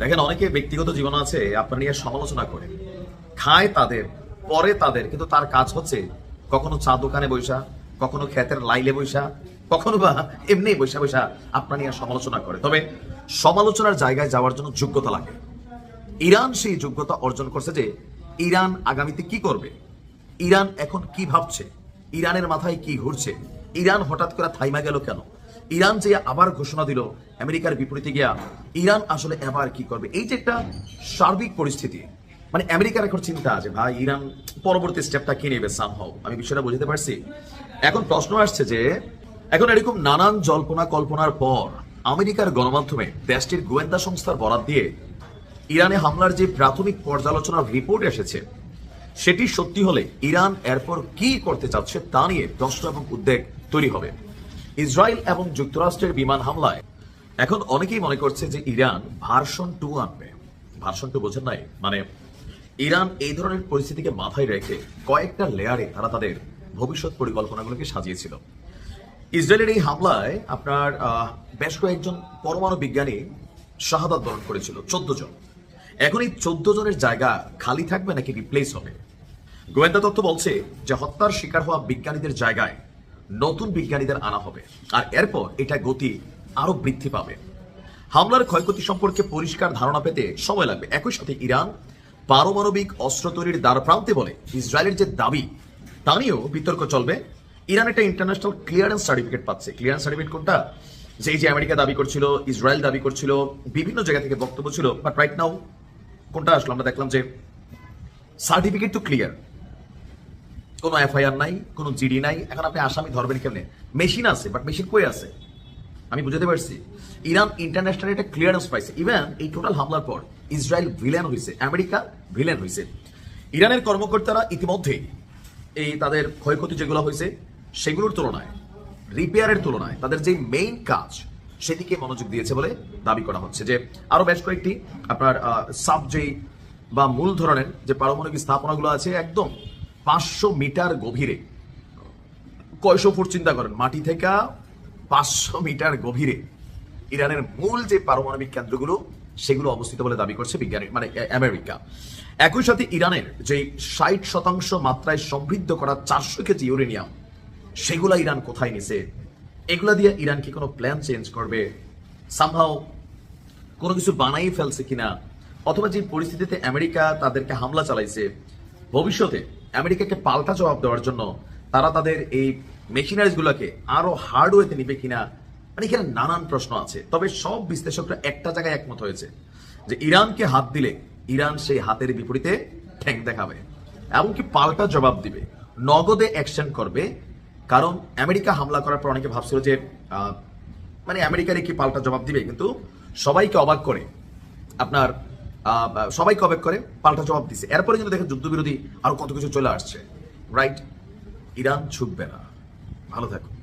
দেখেন অনেকে ব্যক্তিগত জীবন আছে, আপনার নিয়ে সমালোচনা করে, খায় তাদের পরে তাদের, কিন্তু তার কাজ হচ্ছে কখনো চা দোকানে বৈশা কখনো ক্ষেতের লাইলে বৈশা কখনো বা এমনি বৈশা বৈশা আপনার নিয়ে সমালোচনা করে। তবে সমালোচনার জায়গায় যাওয়ার জন্য যোগ্যতা লাগে। ইরান সেই যোগ্যতা অর্জন করছে যে ইরান আগামীতে কি করবে? ইরান এখন কি ভাবছে? ইরানের মাথায় কি ঘুরছে? ইরান হঠাৎ করে থাইমা গেল কেন? ইরান যে আবার ঘোষণা দিল, আমেরিকার বিপরীতে গিয়া, ইরান আসলে এবার কি করবে? এই যে একটা সার্বিক পরিস্থিতি মানে আমেরিকার এখন চিন্তা আছে ভাই, ইরান পরবর্তী স্টেপটা কি নেবে সামহাও আমি বিষয়টা বুঝতে পারছি? এখন প্রশ্ন আসছে যে, এখন এরকম নানান জল্পনা কল্পনার পর, আমেরিকার গণমাধ্যমে দেশটির গোয়েন্দা সংস্থার বরাত দিয়ে ইরানে হামলার যে প্রাথমিক পর্যালোচনার রিপোর্ট এসেছে, সেটি সত্যি হলে ইরান এরপর কি করতে চাচ্ছে তা নিয়ে প্রশ্ন এবং উদ্বেগ তৈরি হবে। ইসরায়েল এবং যুক্তরাষ্ট্রের বিমান হামলায়। এখন অনেকেই মনে করছে যে ইরান ভার্সন টু আনবে। ভার্সন টু বোঝেন নাই মানে ইরান এই ধরনের পরিস্থিতিকে মাথায় রেখে কয়েকটা লেয়ারে তারা তাদের ভবিষ্যৎ পরিকল্পনাগুলোকে সাজিয়েছিল। ইসরায়েলের এই হামলায় আপনার বেশ কয়েকজন পরমাণু বিজ্ঞানী শাহাদাত বরণ করেছিল, চোদ্দ জন। এখন এই চোদ্দ জনের জায়গা খালি থাকবে নাকি রিপ্লেস হবে? গোয়েন্দা তথ্য বলছে যে হত্যার শিকার হওয়া বিজ্ঞানীদের জায়গায় নতুন বিজ্ঞানীদের আনা হবে। আর এরপর এটা গতি আরও বৃদ্ধি পাবে। হামলার ক্ষয়ক্ষতি সম্পর্কে পরিষ্কার ধারণা পেতে সময় লাগবে। একই সাথে ইরান পারমাণবিক অস্ত্র তৈরির দ্বার প্রান্তে বলে ইসরায়েলের যে দাবি, তা নিয়েও বিতর্ক চলবে। ইরান একটা ইন্টারন্যাশনাল ক্লিয়ারেন্স সার্টিফিকেট পাচ্ছে। ক্লিয়ারেন্স সার্টিফিকেট কোনটা? যে যে আমেরিকা দাবি করছিল, ইসরায়েল দাবি করছিল, বিভিন্ন জায়গা থেকে বক্তব্য ছিল বাট রাইট নাও কোনটা আসলো? আমরা দেখলাম যে সার্টিফিকেট তো ক্লিয়ার কোনো এফআইআর নাই, কোনো জিডি নাই। এখন আপনি আসামি ধরবেন কেমনে? মেশিন আছে বাট মেশিন কই আছে? আমি বুঝাতে পারছি। ইরান ইন্টারন্যাশনাল একটা ক্লিয়ারেন্স পাইছে। ইভেন এই টোটাল হামলার পর ইসরায়েল ভিলেন হয়েছে আমেরিকা ভিলেন হয়েছে ইরানের কর্মকর্তারা ইতিমধ্যে এই তাদের ক্ষয়ক্ষতি যেগুলো হয়েছে সেগুলোর তুলনায় রিপেয়ারের তুলনায় তাদের যে মেইন কাজ, সেদিকে মনোযোগ দিয়েছে বলে দাবি করা হচ্ছে। যে আরও বেশ কয়েকটি আপনার সাব যেই বা মূল ধরনের যে পারমাণবিক স্থাপনাগুলো আছে, একদম পাঁচশো মিটার গভীরে। কয়শো ফুট চিন্তা করেন, মাটি থেকে পাঁচশো মিটার গভীরে ইরানের মূল যে পারমাণবিক কেন্দ্রগুলো, সেগুলো অবস্থিত বলে দাবি করছে বিজ্ঞানী মানে আমেরিকা। একই সাথে ইরানের যে ষাট শতাংশ মাত্রায় সমৃদ্ধ করা চারশো কেজি ইউরেনিয়াম, সেগুলা ইরান কোথায় নিছে? এগুলা দিয়ে ইরান কি কোনো প্ল্যান চেঞ্জ করবে? সামহাও কোনো কিছু বানাই ফেলছে কিনা? অথবা যে পরিস্থিতিতে আমেরিকা তাদেরকে হামলা চালাইছে, ভবিষ্যতে আমেরিকাকে পাল্টা জবাব দেওয়ার জন্য তারা তাদের এই মেশিনারিজ গুলোকে আরও হার্ডওয়েতে নিবে কিনা মানে এখানে নানান প্রশ্ন আছে। তবে সব বিশ্লেষকরা একটা জায়গায় একমত হয়েছে যে ইরানকে হাত দিলে ইরান সেই হাতের বিপরীতে ঠ্যাং দেখাবে এমনকি পাল্টা জবাব দিবে। নগদে অ্যাকশন করবে, কারণ আমেরিকা হামলা করার পর অনেকে ভাবছিল যে মানে আমেরিকারই কি পাল্টা জবাব দিবে? কিন্তু সবাইকে অবাক করে আপনার আহ, কবেক করে পাল্টা জবাব দিছে। এরপরে কিন্তু দেখে যুদ্ধবিরোধী আরও কত কিছু চলে আসছে। রাইট ইরান ছুটবে না। ভালো থাকুন।